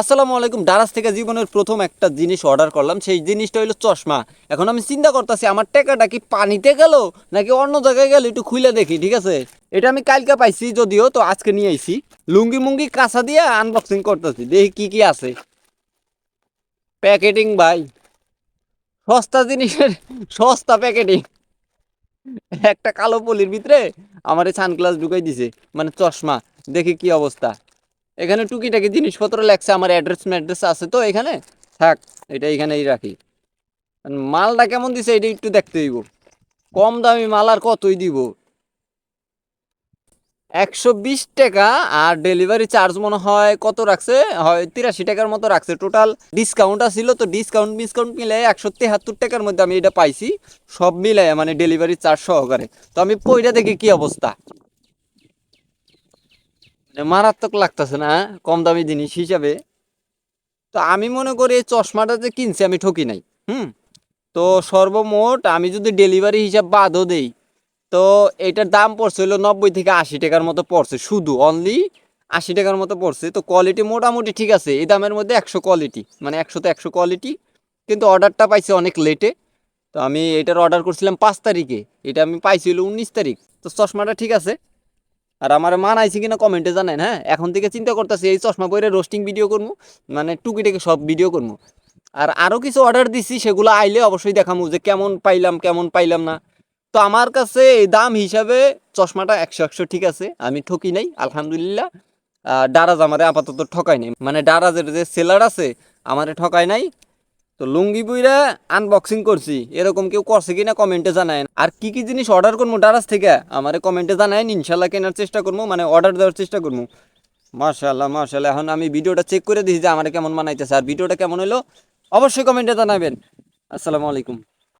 আসসালামু আলাইকুম। ডারাস থেকে জীবনের প্রথম একটা জিনিস অর্ডার করলাম। সেই জিনিসটা হলো চশমা। এখন আমি চিন্তা করতেছি, আমার টাকাটা কি পানিতে গেল নাকি অন্য জায়গায় গেল? একটু খুলে দেখি, ঠিক আছে? এটা আমি কালকে পাইছি যদিও, তো আজকে নিয়ে আইছি। লুঙ্গি মুঙ্গি কাঁচা দিয়ে আনবক্সিং করতেছি, দেখি কি কি আছে। প্যাকেটিং ভাই, সস্তা জিনিসের, সস্তা প্যাকেটিং একটা কালো পলির ভিতরে আমার এই সানগ্লাস ঢুকাই দিছে মানে চশমা। দেখি কি অবস্থা। এখানে টুকিটাকি জিনিসপত্র লেখছে আমার অ্যাড্রেস ম্যাড্রেস আছে তো এখানে। থাক, এটা এখানেই রাখি। মালটা কেমন দিছে এটা একটু দেখতে হইব। কম দামি মাল আর কতই দিব? একশো বিশ টাকা আর ডেলিভারি চার্জ মনে হয় কত রাখছে? হয় তিরাশি টাকার মতো রাখছে। টোটাল ডিসকাউন্ট আছিল তো ডিসকাউন্ট মিসকাউন্ট মিলে একশো তেহাত্তর টাকার মধ্যে আমি এটা পাইছি। সব মিলাই মানে ডেলিভারি চার্জ সহকারে। তো আমি পইটা দেখি কি অবস্থা। মারাত্মক লাগতেছে না? কম দামি জিনিস হিসাবে। তো আমি মনে করি এই চশমাটা যে কিনছি আমি ঠকি নাই, হুম? তো সর্বমোট আমি যদি ডেলিভারি হিসাব বাদও দেই, তো এটার দাম পড়ছে হলো নব্বই থেকে আশি টাকার মতো পড়ছে, শুধু অনলি আশি টাকার মতো পড়ছে। তো কোয়ালিটি মোটামুটি ঠিক আছে, এই দামের মধ্যে একশো কোয়ালিটি মানে একশো তো একশো কোয়ালিটি কিন্তু অর্ডারটা পাইছি অনেক লেটে তো আমি এটার অর্ডার করছিলাম পাঁচ তারিখে, এটা আমি পাইছি হলো উনিশ তারিখ। তো চশমাটা ঠিক আছে আর আমার মানাইছে কিনা কমেন্টে জানেন হ্যাঁ? এখন থেকে চিন্তা করতেছি, এই চশমা পরে রোস্টিং ভিডিও করব মানে টুকিটাকি সব ভিডিও করব আর আরও কিছু অর্ডার দিছি, সেগুলো আইলে অবশ্যই দেখামু যে কেমন পাইলাম কেমন পাইলাম না। তো আমার কাছে এই দাম হিসাবে চশমাটা একশো একশো ঠিক আছে, আমি ঠকি নাই, আলহামদুলিল্লাহ। ডারাজ আমারে আপাতত ঠকাই নাই। মানে ডারাজের যে সেলার আছে, আমারে ঠকাই নাই। তো লুঙ্গি বইরা আনবক্সিং করছি। এরকম কেউ করছে কিনা কমেন্টে জানায় আর কি কি জিনিস অর্ডার করব ডারাস থেকে? আমার কমেন্টে জানায় ইনশাল্লাহ কেনার চেষ্টা করব মানে অর্ডার দেওয়ার চেষ্টা করব মার্শাল্লাহ মার্শাল্লাহ এখন আমি ভিডিওটা চেক করে দিয়েছি যে আমার কেমন মানাইতেছে। আর ভিডিওটা কেমন হলো অবশ্যই কমেন্টে জানাবেন। আসসালামু আলাইকুম।